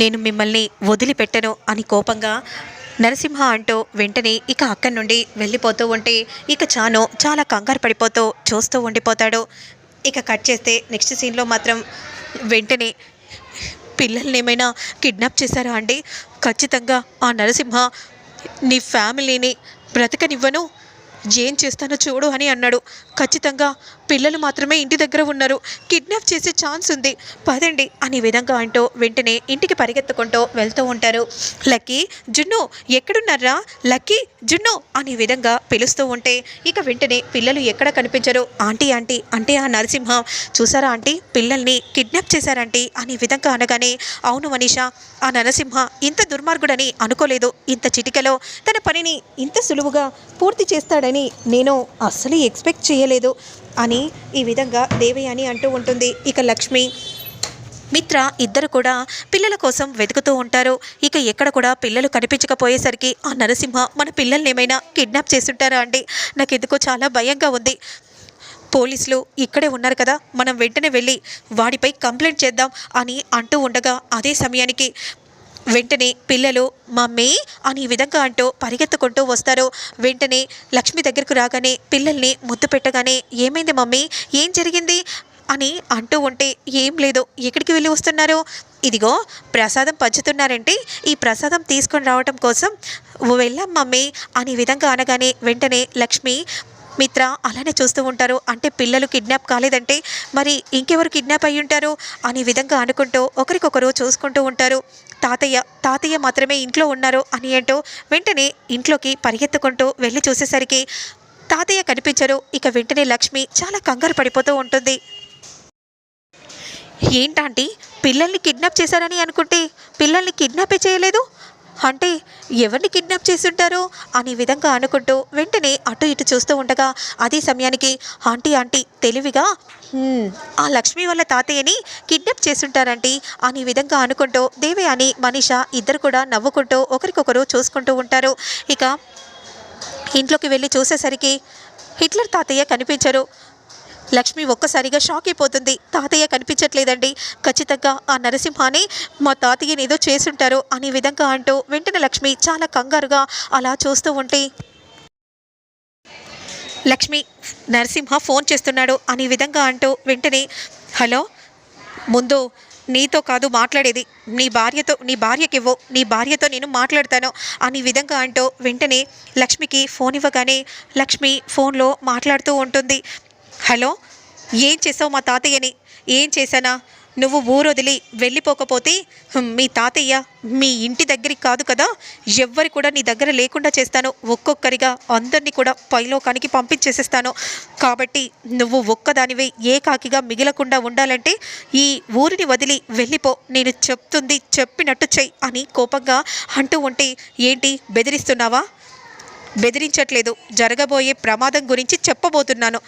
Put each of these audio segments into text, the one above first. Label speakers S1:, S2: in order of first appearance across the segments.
S1: నేను మిమ్మల్ని వదిలిపెట్టను అని కోపంగా నరసింహ అంటూ వెంటనే ఇక అక్కడి నుండి వెళ్ళిపోతూ ఉంటే ఇక చాను చాలా కంగారు పడిపోతూ చూస్తూ ఉండిపోతాడు. ఇక కట్ చేస్తే నెక్స్ట్ సీన్లో మాత్రం వెంటనే పిల్లల్ని ఏమైనా కిడ్నాప్ చేశారా అండి? ఖచ్చితంగా ఆ నరసింహ నీ ఫ్యామిలీని బ్రతకనివ్వను. ఏం చేస్తానో చూడు అని అన్నాడు. ఖచ్చితంగా పిల్లలు మాత్రమే ఇంటి దగ్గర ఉన్నారు. కిడ్నాప్ చేసే ఛాన్స్ ఉంది. పదండి అనే విధంగా అంటూ వెంటనే ఇంటికి పరిగెత్తుకుంటూ వెళ్తూ ఉంటారు. లక్కీ జున్ను ఎక్కడున్నారా? లక్కీ జున్ను అనే విధంగా పిలుస్తూ ఉంటే ఇక వెంటనే పిల్లలు ఎక్కడ కనిపించరు. ఆంటీ ఆంటీ అంటే ఆ నరసింహ. చూసారా ఆంటీ? పిల్లల్ని కిడ్నాప్ చేశారంటీ అనే విధంగా అనగానే అవును మనీషా ఆ నరసింహ ఇంత దుర్మార్గుడని అనుకోలేదు. ఇంత చిటికలో తన పనిని ఇంత సులువుగా పూర్తి చేస్తాడని నేను అస్సలు ఎక్స్పెక్ట్ చేయలేదు అని ఈ విధంగా దేవయాని అంటూ ఉంటుంది. ఇక లక్ష్మి మిత్ర ఇద్దరు కూడా పిల్లల కోసం వెతుకుతూ ఉంటారు. ఇక ఎక్కడ కూడా పిల్లలు కనిపించకపోయేసరికి ఆ నరసింహ మన పిల్లల్ని ఏమైనా కిడ్నాప్ చేస్తుంటారా అండి? నాకు ఎందుకో చాలా భయంగా ఉంది. పోలీసులు ఇక్కడే ఉన్నారు కదా మనం వెంటనే వెళ్ళి వాడిపై కంప్లైంట్ చేద్దాం అని అంటూ ఉండగా అదే సమయానికి వెంటనే పిల్లలు మమ్మీ అని ఈ విధంగా అంటూ పరిగెత్తుకుంటూ వస్తారు. వెంటనే లక్ష్మి దగ్గరకు రాగానే పిల్లల్ని ముద్దు పెట్టగానే ఏమైంది మమ్మీ? ఏం జరిగింది? అని అంటూ ఉంటే ఏం లేదు ఎక్కడికి వెళ్ళి వస్తున్నారు? ఇదిగో ప్రసాదం పంచుతున్నారంటే ఈ ప్రసాదం తీసుకొని రావటం కోసం వెళ్ళాం మమ్మీ అని విధంగా అనగానే వెంటనే లక్ష్మి మిత్ర అలానే చూస్తూ ఉంటారు. అంటే పిల్లలు కిడ్నాప్ కాలేదంటే మరి ఇంకెవరు కిడ్నాప్ అయ్యి ఉంటారు? అనే విధంగా అనుకుంటూ ఒకరికొకరు చూసుకుంటూ ఉంటారు. తాతయ్య తాతయ్య మాత్రమే ఇంట్లో ఉన్నారు అని ఏంటో వెంటనే ఇంట్లోకి పరిగెత్తుకుంటూ వెళ్ళి చూసేసరికి తాతయ్య కనిపించరు. ఇక వెంటనే లక్ష్మి చాలా కంగారు పడిపోతూ ఉంటుంది. ఏంటంటే పిల్లల్ని కిడ్నాప్ చేశారని అనుకుంటే పిల్లల్ని కిడ్నాపే చేయలేదు? అంటే ఎవరిని కిడ్నాప్ చేస్తుంటారు అనే విధంగా అనుకుంటూ వెంటనే అటు ఇటు చూస్తూ ఉండగా అదే సమయానికి ఆంటీ ఆంటీ తెలివిగా ఆ లక్ష్మి వాళ్ళ తాతయ్యని కిడ్నాప్ చేసుంటారంటీ అనే విధంగా అనుకుంటూ దేవయాని మనీష ఇద్దరు కూడా నవ్వుకుంటూ ఒకరికొకరు చూసుకుంటూ ఉంటారు. ఇక ఇంట్లోకి వెళ్ళి చూసేసరికి హిట్లర్ తాతయ్య కనిపించరు. లక్ష్మి ఒక్కసారిగా షాక్ అయిపోతుంది. తాతయ్య కనిపించట్లేదండి. ఖచ్చితంగా ఆ నరసింహాని మా తాతయ్యని ఏదో చేసుంటారు అనే విధంగా అంటూ వెంటనే లక్ష్మి చాలా కంగారుగా అలా చూస్తూ ఉంటే లక్ష్మి నరసింహ ఫోన్ చేస్తున్నాడు అనే విధంగా అంటూ వెంటనే హలో ముందు నీతో కాదు మాట్లాడేది. నీ భార్యతో నీ భార్యకివ్వు. నీ భార్యతో నేను మాట్లాడతాను అని విధంగా అంటూ వెంటనే లక్ష్మికి ఫోన్ ఇవ్వగానే లక్ష్మి ఫోన్లో మాట్లాడుతూ ఉంటుంది. హలో ఏం చేసావు మా తాతయ్యని? ఏం చేశానా? నువ్వు ఊరొదిలి వెళ్ళిపోకపోతే మీ తాతయ్య మీ ఇంటి దగ్గరికి కాదు కదా? ఎవ్వరి కూడా నీ దగ్గర లేకుండా చేస్తాను. ఒక్కొక్కరిగా అందరినీ కూడా పైలోకానికి పంపించేసేస్తాను. కాబట్టి నువ్వు ఒక్కదానివే ఏకాకిగా మిగిలకుండా ఉండాలంటే ఈ ఊరిని వదిలి వెళ్ళిపో. నేను చెప్తుంది చెప్పినట్టు చెయ్యి అని కోపంగా అంటూ ఉంటే ఏంటి బెదిరిస్తున్నావా? బెదిరించట్లేదు. జరగబోయే ప్రమాదం గురించి చెప్పబోతున్నాను.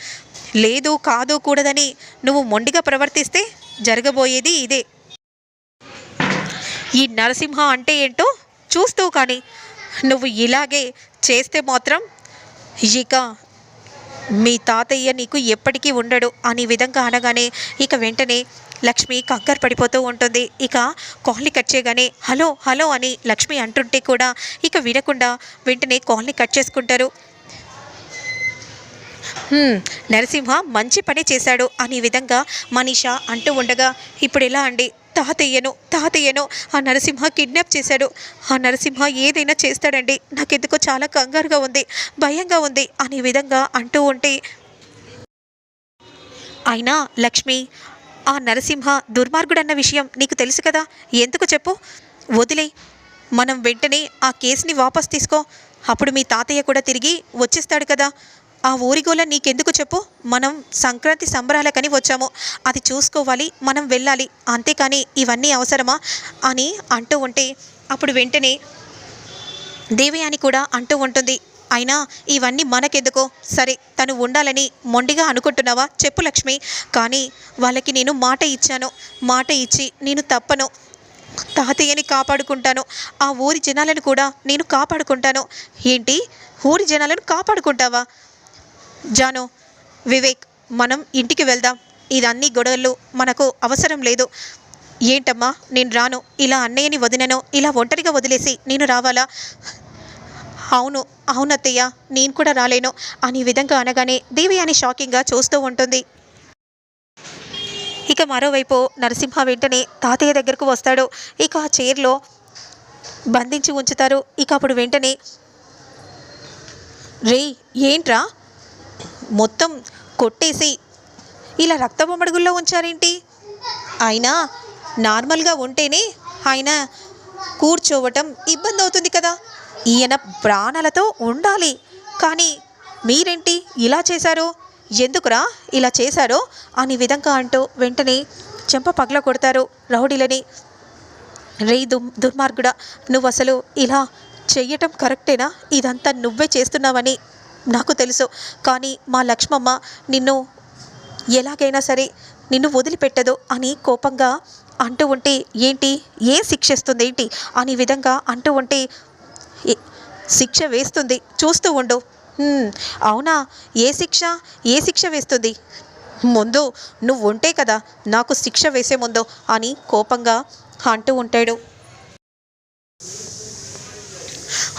S1: లేదు కాదు కూడదని నువ్వు మొండిగా ప్రవర్తిస్తే జరగబోయేది ఇదే. ఈ నరసింహ అంటే ఏంటో చూస్తూ కానీ నువ్వు ఇలాగే చేస్తే మాత్రం ఇక మీ తాతయ్య నీకు ఎప్పటికీ ఉండడు అనే విధంగా అనగానే ఇక వెంటనే లక్ష్మి కంగారు పడిపోతూ ఉంటుంది. ఇక కాల్ని కట్ చేయగానే హలో హలో అని లక్ష్మి అంటుంటే కూడా ఇక వినకుండా వెంటనే కాల్ని కట్ చేసుకుంటారు. నరసింహ మంచి పని చేశాడు అనే విధంగా మనీష అంటూ ఉండగా ఇప్పుడు ఎలా అండి? తాతయ్యను తాతయ్యను. ఆ నరసింహ కిడ్నాప్ చేశాడు. ఆ నరసింహ ఏదైనా చేస్తాడండి. నాకెందుకో చాలా కంగారుగా ఉంది భయంగా ఉంది అనే విధంగా అంటూ ఉంటే అయినా లక్ష్మి ఆ నరసింహ దుర్మార్గుడన్న విషయం నీకు తెలుసు కదా? ఎందుకు చెప్పు? వదిలే. మనం వెంటనే ఆ కేసుని వాపస్ తీసుకో. అప్పుడు మీ తాతయ్య కూడా తిరిగి వచ్చేస్తాడు కదా. ఆ ఊరిగోల నీకెందుకు చెప్పు? మనం సంక్రాంతి సంబరాలకని వచ్చాము. అది చూసుకోవాలి మనం వెళ్ళాలి. అంతేకాని ఇవన్నీ అవసరమా? అని అంటూ ఉంటే అప్పుడు వెంటనే దేవయాని కూడా అంటూ ఉంటుంది. అయినా ఇవన్నీ మనకెందుకో? సరే తను ఉండాలని మొండిగా అనుకుంటున్నావా? చెప్పు లక్ష్మి. కానీ వాళ్ళకి నేను మాట ఇచ్చాను. మాట ఇచ్చి నేను తప్పను. తాతయ్యని కాపాడుకుంటాను. ఆ ఊరి జనాలను కూడా నేను కాపాడుకుంటాను. ఏంటి? ఊరి జనాలను కాపాడుకుంటావా? జాను వివేక్ మనం ఇంటికి వెళ్దాం. ఇదన్నీ గొడవలు మనకు అవసరం లేదు. ఏంటమ్మా నేను రాను. ఇలా అన్నయ్యని వదినను ఇలా ఒంటరిగా వదిలేసి నేను రావాలా? అవును అవునత్తయ్య నేను కూడా రాలేను అనే విధంగా అనగానే దేవయాని షాకింగ్గా చూస్తూ ఉంటుంది. ఇక మరోవైపు నరసింహ వెంటనే తాతయ్య దగ్గరకు వస్తాడు. ఇక ఆ చైర్లో బంధించి ఉంచుతారు. ఇక అప్పుడు వెంటనే రే ఏంట్రా? మొత్తం కొట్టేసి ఇలా రక్తబొమ్మడుగుల్లో ఉంచారేంటి? అయినా నార్మల్గా ఉంటేనే ఆయన కూర్చోవటం ఇబ్బంది అవుతుంది కదా. ఈయన ప్రాణాలతో ఉండాలి. కానీ మీరేంటి ఇలా చేశారు? ఎందుకురా ఇలా చేశారో అని విధంగా అంటూ వెంటనే చెంప పగల కొడతారు రౌడీలని. రే దుమ్ దుర్మార్గుడా నువ్వు అసలు ఇలా చెయ్యటం కరెక్టేనా? ఇదంతా నువ్వే చేస్తున్నావని నాకు తెలుసు. కానీ మా లక్ష్మమ్మ నిన్ను ఎలాగైనా సరే నిన్ను వదిలిపెట్టదు అని కోపంగా అంటూ ఉంటే ఏంటి? ఏం శిక్షిస్తుంది ఏంటి? అని విధంగా అంటూ ఉంటే "ఏ- శిక్ష వేస్తుంది. చూస్తూ ఉండు. అవునా? ఏ శిక్ష? ఏ శిక్ష వేస్తుంది? ముందు నువ్వు ఉంటే కదా నాకు శిక్ష వేసే ముందు అని కోపంగా అంటూ ఉంటాడు.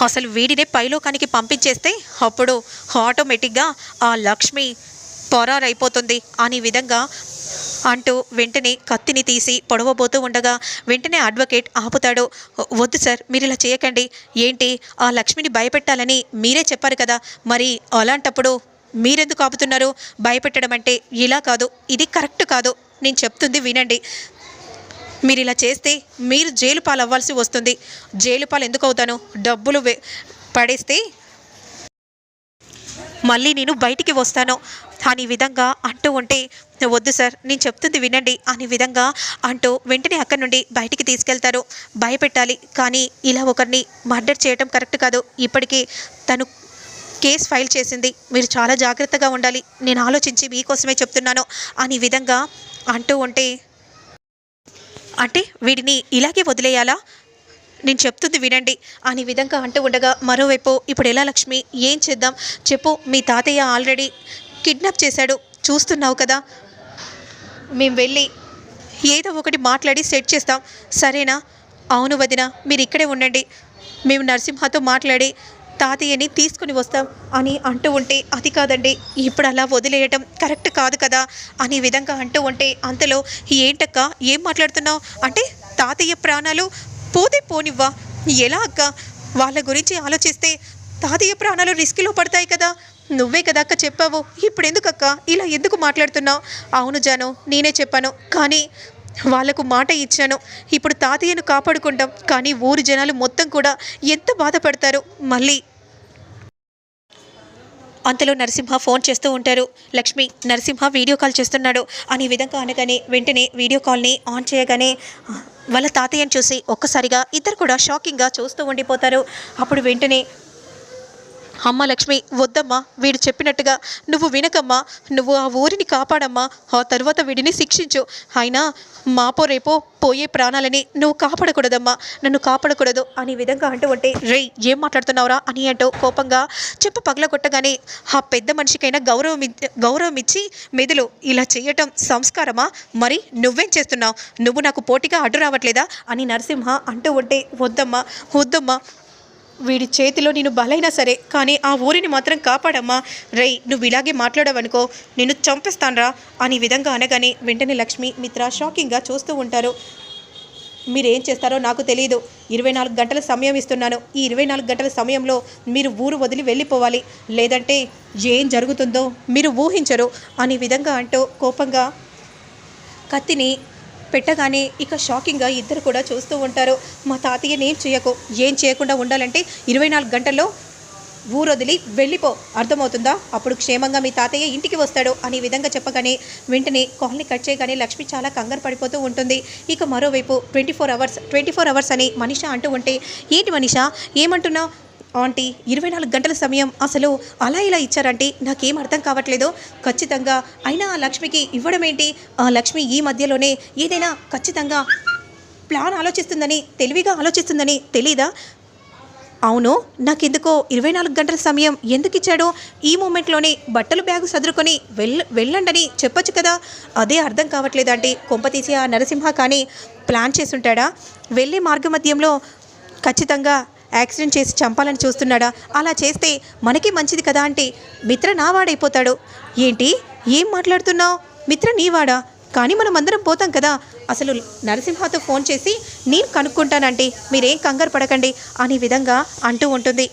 S1: అసలు వీడినే పైలోకానికి పంపించేస్తే అప్పుడు ఆటోమేటిక్గా ఆ లక్ష్మి పొరారైపోతుంది. అనే విధంగా అంటూ వెంటనే కత్తిని తీసి పొడవబోతూ ఉండగా వెంటనే అడ్వకేట్ ఆపుతాడు. వద్దు సార్ మీరు ఇలా చేయకండి. ఏంటి? ఆ లక్ష్మిని భయపెట్టాలని మీరే చెప్పారు కదా. మరి అలాంటప్పుడు మీరెందుకు ఆపుతున్నారు? భయపెట్టడం అంటే ఇలా కాదు ఇది కరెక్ట్ కాదు. నేను చెప్తుంది వినండి. మీరు ఇలా చేస్తే మీరు జైలు పాలవ్వాల్సి వస్తుంది. జైలు పాలు ఎందుకు అవుతాను? డబ్బులు పడేస్తే మళ్ళీ నేను బయటికి వస్తాను. అని విధంగా అంటూ ఉంటే వద్దు సార్ నేను చెప్తుంది వినండి. అని విధంగా అంటూ వెంటనే అక్కడి నుండి బయటికి తీసుకెళ్తారు. భయపెట్టాలి కానీ ఇలా ఒకరిని మర్డర్ చేయటం కరెక్ట్ కాదు. ఇప్పటికీ తను కేసు ఫైల్ చేసింది. మీరు చాలా జాగ్రత్తగా ఉండాలి. నేను ఆలోచించి మీకోసమే చెప్తున్నాను. అని విధంగా అంటూ ఉంటే అంటే వీడిని ఇలాగే వదిలేయాలా? నేను చెప్తుంది వినండి. అని విధంగా అంటూ ఉండగా మరోవైపు ఇప్పుడు ఎలా లక్ష్మి ఏం చేద్దాం? చెప్పు మీ తాతయ్య ఆల్రెడీ కిడ్నాప్ చేశాడు. చూస్తున్నావు కదా. మేము వెళ్ళి ఏదో ఒకటి మాట్లాడి సెట్ చేస్తాం. సరేనా? అవును వదిన మీరు ఇక్కడే ఉండండి. మేము నరసింహతో మాట్లాడి తాతయ్యని తీసుకుని వస్తాం అని అంటూ ఉంటే అది కాదండి ఇప్పుడు అలా వదిలేయటం కరెక్ట్ కాదు కదా అనే విధంగా అంటూ ఉంటే అంతలో ఏంటక్క ఏం మాట్లాడుతున్నావు? అంటే తాతయ్య ప్రాణాలు పోతే పోనివ్వా? ఎలా అక్క? వాళ్ళ గురించి ఆలోచిస్తే తాతయ్య ప్రాణాలు రిస్క్లో పడతాయి కదా. నువ్వే కదా అక్క చెప్పావు. ఇప్పుడు ఎందుకు అక్క ఇలా ఎందుకు మాట్లాడుతున్నావు? అవును జాను నేనే చెప్పాను. కానీ వాళ్ళకు మాట ఇచ్చాను. ఇప్పుడు తాతయ్యను కాపాడుకుంటాం. కానీ ఊరు జనాలు మొత్తం కూడా ఎంత బాధపడతారు? మళ్ళీ అంతలో నరసింహ ఫోన్ చేస్తూ ఉంటారు. లక్ష్మి నరసింహ వీడియో కాల్ చేస్తున్నాడు. అనే విధంగా అనగానే వెంటనే వీడియో కాల్ని ఆన్ చేయగానే వాళ్ళ తాతయ్యను చూసి ఒక్కసారిగా ఇద్దరు కూడా షాకింగ్గా చూస్తూ ఉండిపోతారు. అప్పుడు వెంటనే అమ్మ లక్ష్మి వద్దమ్మా వీడు చెప్పినట్టుగా నువ్వు వినకమ్మా నువ్వు ఆ ఊరిని కాపాడమ్మా ఆ తర్వాత వీడిని శిక్షించు. అయినా మాపో రేపో పోయే ప్రాణాలని నువ్వు కాపాడకూడదమ్మా నన్ను కాపాడకూడదు అనే విధంగా అంటూ ఉంటే రే ఏం మాట్లాడుతున్నావురా అని అంటూ కోపంగా చెప్పు పగల కొట్టగానే ఆ పెద్ద మనిషికైనా గౌరవం ఇ- గౌరవం ఇచ్చి మెదులు ఇలా చేయటం సంస్కారమా? మరి నువ్వేం చేస్తున్నావు? నువ్వు నాకు పోటీగా అడ్డు రావట్లేదా? అని నరసింహ అంటూ ఉంటే వద్దమ్మా వద్దమ్మా వీడి చేతిలో నేను బలైనా సరే కానీ ఆ ఊరిని మాత్రం కాపాడమ్మా. రేయ్ నువ్వు ఇలాగే మాట్లాడవనుకో నేను చంపేస్తాన్రా అని విధంగా అనగానే వెంటనే లక్ష్మి మిత్ర షాకింగ్గా చూస్తూ ఉంటారు. మీరేం చేస్తారో నాకు తెలియదు ఇరవై నాలుగు గంటల సమయం ఇస్తున్నాను. ఈ ఇరవై నాలుగు గంటల సమయంలో మీరు ఊరు వదిలి వెళ్ళిపోవాలి. లేదంటే ఏం జరుగుతుందో మీరు ఊహించరు అనే విధంగా అంటూ కోపంగా కత్తిని పెట్టగానే ఇక షాకింగ్గా ఇద్దరు కూడా చూస్తూ ఉంటారు. మా తాతయ్యని ఏం చేయకు ఏం చేయకుండా ఉండాలంటే ఇరవై నాలుగు గంటల్లో ఊరొదిలి వెళ్ళిపో. అర్థమవుతుందా? అప్పుడు క్షేమంగా మీ తాతయ్య ఇంటికి వస్తాడు అనే విధంగా చెప్పగానే వెంటనే కాల్ని కట్ చేయగానే లక్ష్మి చాలా కంగారు పడిపోతూ ఉంటుంది. ఇక మరోవైపు twenty four hours twenty four hours అని మనిష అంటూ ఉంటే ఏంటి మనిష? ఏమంటున్నావు? ఆంటీ ఇరవై నాలుగు గంటల సమయం అసలు అలా ఇలా ఇచ్చారంటే నాకేం అర్థం కావట్లేదు. ఖచ్చితంగా అయినా ఆ లక్ష్మికి ఇవ్వడం ఏంటి ఆ లక్ష్మి ఈ మధ్యలోనే ఏదైనా ఖచ్చితంగా ప్లాన్ ఆలోచిస్తుందని తెలివిగా ఆలోచిస్తుందని తెలీదా? అవును నాకెందుకో ఇరవై నాలుగు గంటల సమయం ఎందుకు ఇచ్చాడో ఈ మూమెంట్లోనే బట్టలు బ్యాగు సదురుకొని వెళ్ వెళ్ళండని చెప్పొచ్చు కదా. అదే అర్థం కావట్లేదంటే కొంపతీసి ఆ నరసింహ కానీ ప్లాన్ చేసుంటాడా? వెళ్ళే మార్గమధ్యంలో ఖచ్చితంగా యాక్సిడెంట్ చేసి చంపాలని చూస్తున్నాడా? అలా చేస్తే మనకి మంచిది కదా అంటే మిత్ర నావాడైపోతాడు ఏంటి? ఏం మాట్లాడుతున్నావు? మిత్ర నీవాడా కానీ మనం అందరం పోతాం కదా. అసలు నరసింహతో ఫోన్ చేసి నేను కనుక్కుంటానంటే మీరేం కంగారు పడకండి. అనే విధంగా అంటూ ఉంటుంది.